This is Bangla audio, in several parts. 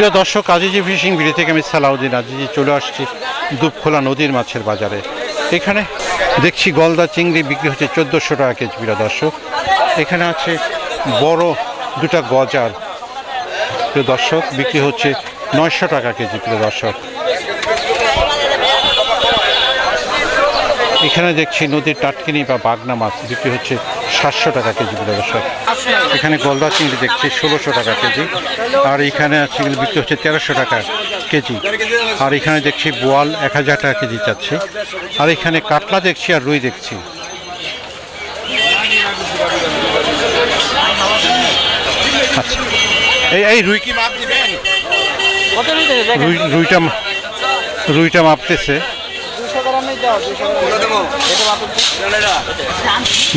প্রিয় দর্শক, আজিজি ফিশিং বিড়ি থেকে আমি সালাউদ্দিন আজিজি চলে আসছি দুপখোলা নদীর মাছের বাজারে। এখানে দেখছি গলদা চিংড়ি বিক্রি হচ্ছে চোদ্দোশো টাকা কেজি, প্রিয় দর্শক। এখানে আছে বড় দুটা গজার। প্রিয় দর্শক, বিক্রি হচ্ছে নয়শো টাকা কেজি, প্রিয় দর্শক। এখানে দেখছি নদীর টাটকিনি বা বাগনা মাছ বিক্রি হচ্ছে সাতশো টাকা কেজি দর্শক। এখানে গলদা চিংড়ি দেখছি ষোলোশো টাকা কেজি। আর এখানে চিংড়ি বিক্রি হচ্ছে তেরোশো টাকা কেজি। আর এখানে দেখছি বোয়াল এক হাজার টাকা কেজি চাচ্ছে। আর এখানে কাতলা দেখছি আর রুই দেখছি। আচ্ছা। এই এই রুই কি মাপ দিবেন রুইটা রুইটা মাপতেছে।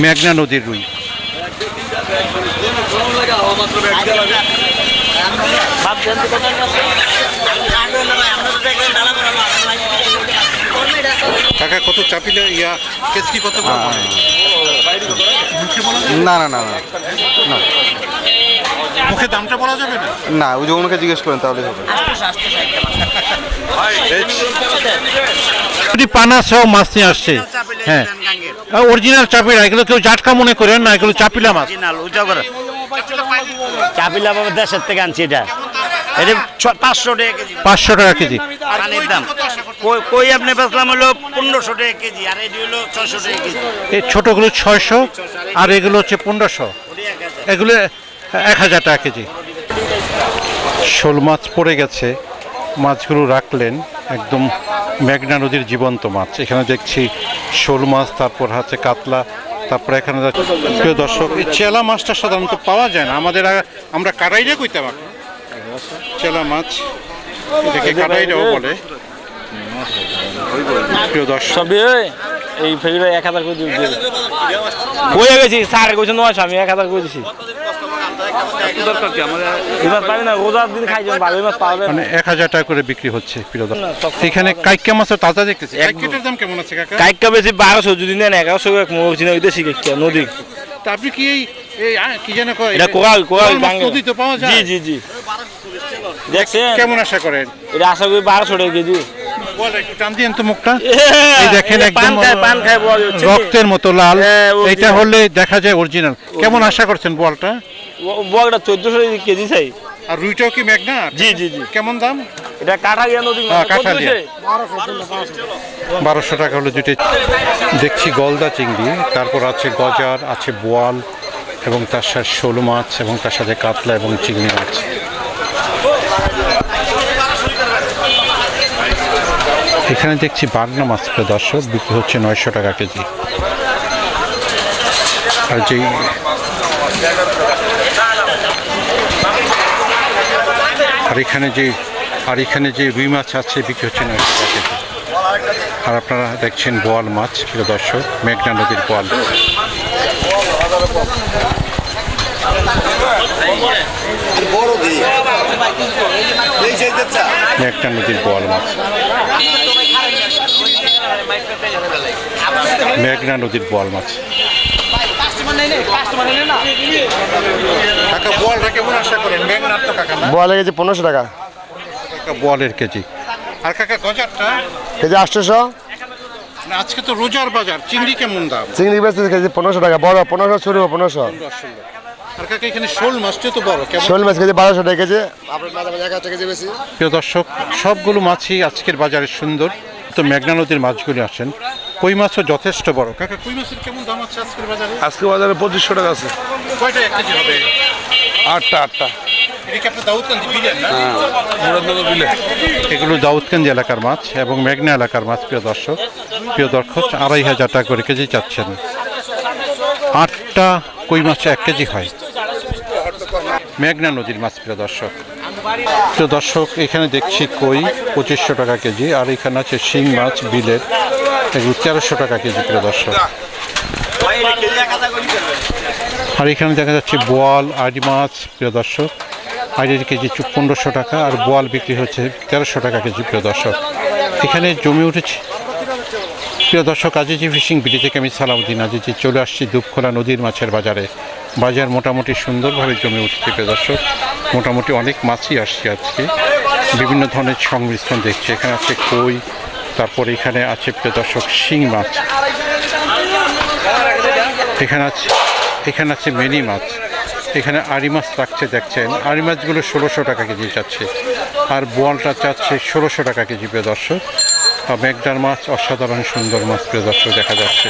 মেঘনা নদীর রুই। তো কত কাকা কত চাপিলে? ইয়া কেসকি কত? না না না না। মুখে দামটা বলা যাবে না? না ওই যে ওনাকে জিজ্ঞেস করেন তাহলে হবে। যদি পানা সহ মাছ নিয়ে আসছে হ্যাঁ। অরিজিনাল চাপিলা এগুলো কেউ জাটকা মনে করেন না এগুলো চাপিলা মাছ? চাপিলা বাবা দেশের থেকে আনছি এটা। এটা পাঁচশো টাকা কেজি। পাঁচশো টাকা কেজি। পানির দাম। কই- কই আপনি বেচলাম হলো পনেরোশো টাকা কেজি আর এটি হলো ছশো টাকা কেজি। এই ছোটোগুলো ছয়শো আর এগুলো হচ্ছে পনেরোশো। এগুলো এক হাজার টাকা কেজি। শোল মাছ পড়ে গেছে। মাছগুলো রাখলেন। একদম মেঘনা নদীর জীবন্ত মাছ। এখানে দেখছি শোল মাছ, তারপর হচ্ছে কাতলা, তারপরে এখানে প্রিয় দর্শক, এই চেলা মাছটা সাধারণত পাওয়া যায় না। আমাদের আমরা কারাইরে কইতাম। চেলা মাছ এটাকে বলে। প্রিয় দর্শক। এই ফেরিটা এক হাজার করে দিয়ে বয়ে গেছি স্যার কইছে নয়শো আমি এক হাজার করে দিছি। এই মাছ পাবি না রোজার দিন খাই যাবেন ভালো মাছ পাবে মানে এক হাজার টাকা করে বিক্রি হচ্ছে প্রিয় দর্শক। এখানে কাইকা মাছের তাজা দেখতেছি। কাইকাটার দাম কেমন আছে কাকা? কাইকা বেশি বারোশো যদি নেন এগারোশো মনে না ওই দেশি কাইকা নদী। তা আপনি কি এই এই কি যেন কয় এটা কোরাল কোরাল কোরাল নদী তো পাওয়া যায়। জি জি জি। দেখছেন? কেমন আশা করেন? এটা আশা করি বারোশো টাকা কেজি। হচ্ছে কি? রক্তের মতো লাল। হ্যাঁ, এটা হলে দেখা যায় অরিজিনাল কেমন আশা করছেন বলটা? ব- চোদ্দশো কেজি চাই। আর রুইটাও কি মেঘনা? জি জি জি। কেমন দাম? এটা কাঠালিয়া নদী হ্যাঁ, কাঠালিয়া। বারোশো টাকা হলো দুটো দেখছি গলদা চিংড়ি তারপর আছে গজার আছে বোয়াল এবং তার সাথে শোল মাছ এবং তার সাথে কাতলা এবং চিংড়ি মাছ। এখানে দেখছি বাগনা মাছ দর্শক বিক্রি হচ্ছে নয়শো টাকা কেজি। আর যেই আর এখানে যে, আর এখানে যে রুই মাছ আছে, বিক্রি হচ্ছে না। আর আপনারা দেখছেন বোয়াল মাছ, প্রিয় দর্শক, মেঘনা নদীর বোয়াল মেঘনা নদীর বোয়াল মাছ। মেঘনা নদীর বোয়াল মাছ। পনেরোশো টাকা। কাকা বোয়ালের কেজি। আর কাকা গজারটা? কেজি আটশোশো। না, আজকে তো রোজার বাজার। চিংড়ি কেমন দাম? চিংড়ি বেচতে কেজি পনেরোশো টাকা। বড় পনেরোশো পনেরোশো। দর্শক সবগুলো মাছই আজকের বাজারে সুন্দর। তো মেঘনা নদীর মাছগুলি আসেন। কই মাছও যথেষ্ট বড়। কাকা কই মাছের কেমন দাম আছে আজকের বাজারে? আজকে বাজারে পঁচিশশো টাকা আছে। কয়টা এক কেজি হবে? আটটা আটটা। বিলে। এগুলো দাউদকান্দি এলাকার মাছ এবং মেঘনা এলাকার মাছ প্রিয় দর্শক। প্রিয় দর্শক আড়াই হাজার টাকা করে কেজি চাচ্ছেন। আটটা কই মাছ এক কেজি হয়? মেঘনা নদীর মাছ প্রিয় দর্শক। প্রিয় দর্শক এখানে দেখছি কই পঁচিশশো টাকা কেজি। আর এখানে আছে শিং মাছ বিলের। এগুলো তেরোশো টাকা কেজি, প্রিয় দর্শক। আর এখানে দেখা যাচ্ছে বোয়াল, আড়ি মাছ, প্রিয় দর্শক। আড়ির কেজি পনেরোশো টাকা, আর বোয়াল বিক্রি হচ্ছে তেরোশো টাকা কেজি, প্রিয় দর্শক। এখানে জমে উঠেছে। প্রিয় দর্শক, আজিজি ফিশিং বিডি থেকে আমি সালাউদ্দিন আজিজি চলে আসছি দুপখোলা নদীর মাছের বাজারে। বাজার মোটামুটি সুন্দরভাবে জমে উঠেছে, প্রিয় দর্শক। মোটামুটি অনেক মাছই আসছে আজকে। বিভিন্ন ধরনের সংমিশ্রণ দেখছি। এখানে আছে কই তারপর এখানে আছে প্রিয় দর্শক শিং মাছ। এখানে আছে এখানে আছে মেনি মাছ। এখানে আড়ি মাছ রাখছে দেখছেন? আড়ি মাছগুলো ষোলোশো টাকা কেজি যাচ্ছে। আর বোয়ালটা চাচ্ছে ষোলোশো টাকা কেজি, প্রিয় দর্শক। আর মেঘডার মাছ, অসাধারণ সুন্দর মাছ, প্রিয় দর্শক, দেখা যাচ্ছে।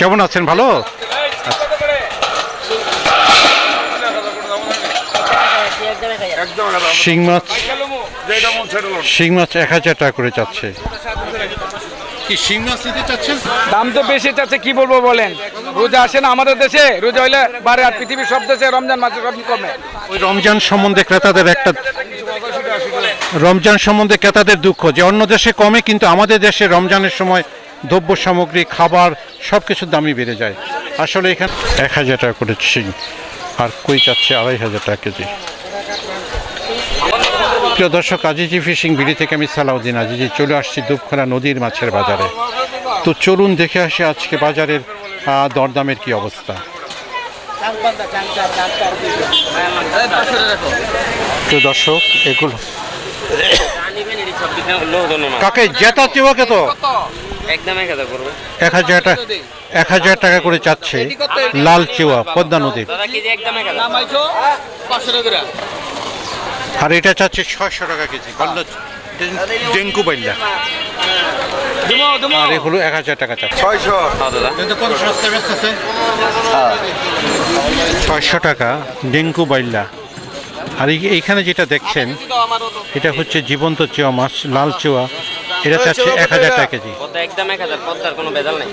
কেমন আছেন, ভালো? শিং মাছ। শিং মাছ এক হাজার টাকা করে চাচ্ছে। কি শিং মাছ নিতে চাচ্ছেন? দাম তো বেশি চাচ্ছে কি বলব বলেন? রোজা আসে না আমাদের দেশে? রোজা হইলে বারে আর পৃথিবীর সব দেশে রমজান মাসে সব কমে। ওই রমজান সম্বন্ধে ক্রেতাদের একটা রমজান সম্বন্ধে ক্রেতাদের দুঃখ যে অন্য দেশে কমে কিন্তু আমাদের দেশে রমজানের সময় দ্রব্য সামগ্রী খাবার সব কিছুর দামই বেড়ে যায়। আসলে এখানে এক হাজার টাকা করে শিং আর কই চাচ্ছে আড়াই হাজার টাকা কেজি। প্রিয় দর্শক আজিজি ফিশিং বিড়ি থেকে আমি সালাউদ্দিন আজিজি চলে আসছি দুপখোলা নদীর মাছের বাজারে। তো চলুন দেখে আসি আজকে বাজারের দরদামের কি অবস্থা। প্রিয় দর্শক এগুলো কাকে জেতা চেওয়া কত একদম এক হাজার করব এক হাজার টাকা এক হাজার টাকা করে চাচ্ছে লাল চেওয়া পদ্মা আর এটা চাচ্ছে ছয়শো টাকা কেজি বাল্লা ডেঙ্কু বাইল্লা আর এগুলো এক হাজার টাকা চাচ্ছে। ছয়শো। টাকা ডেঙ্কু বাইল্লা আর এই- এইখানে যেটা দেখছেন এটা হচ্ছে জীবন্ত চেওয়া মাছ লাল চেওয়া। এটা চাচ্ছে এক হাজার টাকা কেজি। একদম এক হাজার পদ্মার কোনো বেজাল নেই।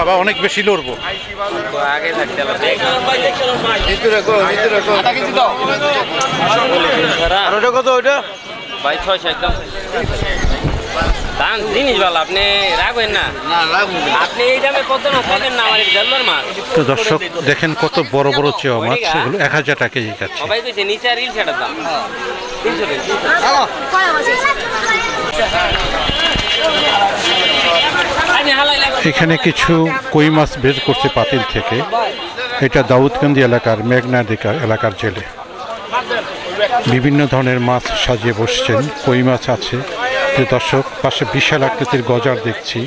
বাবা অনেক বেশি লড়বো। তো আগে থাকতে হবে। আর ওটা কত ওইটা? ভাই ছয়শো একদম। দাম জিনিস ভালো আপনি রাখবেন না। আপনি এই দামে কত পাবেন না আমার মাছ তো দর্শক দেখেন কত বড় বড় চেওয়া মাছ এগুলো এক হাজার টাকা কেজি যাচ্ছে সবাই কইছে নিচে আর দাম। তিনশো এখানে কিছু কই মাছ বের করছে পাতিল থেকে। এটা দাউদকান্দি এলাকার মেঘনা এলাকার জেলে। বিভিন্ন ধরনের মাছ সাজিয়ে বসছেন। কই মাছ আছে। যে দর্শক পাশে বিশাল আকৃতির গজার দেখছি।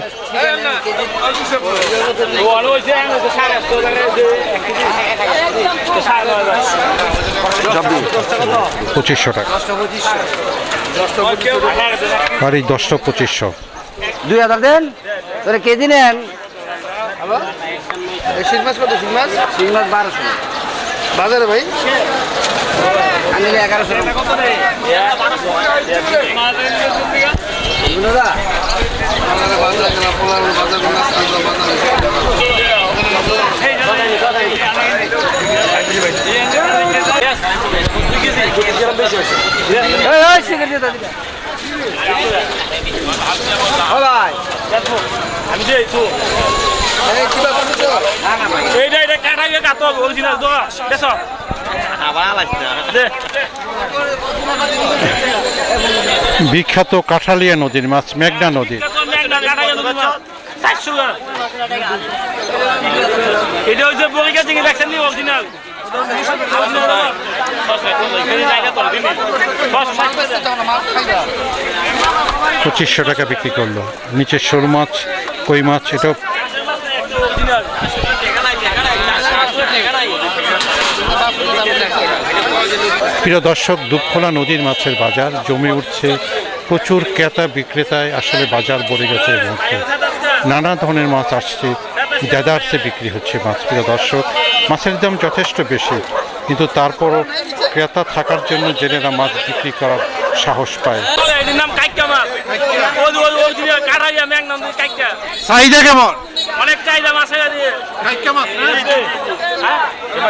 পঁচিশশো টাকা। আর এই দশটা পঁচিশশো। দুই হাজার দেন। তোরে কেজি নেন। শিং মাছ কত? শিং মাছ? শিং মাছ বারোশো। বাজারে ভাই? আনলে এগারোশো। এইটা এটা কাটা গিয়ে কাটো অরিজিনাল তো দেশ বিখ্যাত কাঠালিয়া নদীর মাছ মেঘনা নদী। এটা হচ্ছে বগিকা চিংড়ি দেখছেন অরিজিনাল পঁচিশশো টাকা বিক্রি করল। নিচে শোল মাছ কই মাছ এটাও প্রিয় দর্শক দুপখোলা নদীর মাছের বাজার জমে উঠছে প্রচুর ক্রেতা বিক্রেতায় আসলে বাজার ভরে গেছে মুহূর্তে নানা ধরনের মাছ আসছে দেদারসে বিক্রি হচ্ছে মাছ প্রিয় দর্শক মাছের দাম যথেষ্ট বেশি কিন্তু তারপরও ক্রেতা থাকার জন্য জেলেরা মাছ বিক্রি করার সাহস পায় এটির নাম কাইকা মাছ ওই ওই অরিজিনাল কাটা গিয়ে ম্যাং নাম কাইকা চাহিদা কেমন অনেক চাহিদা মাছ হয়ে দিয়ে হ্যাঁ এবার সেই যাচ্ছে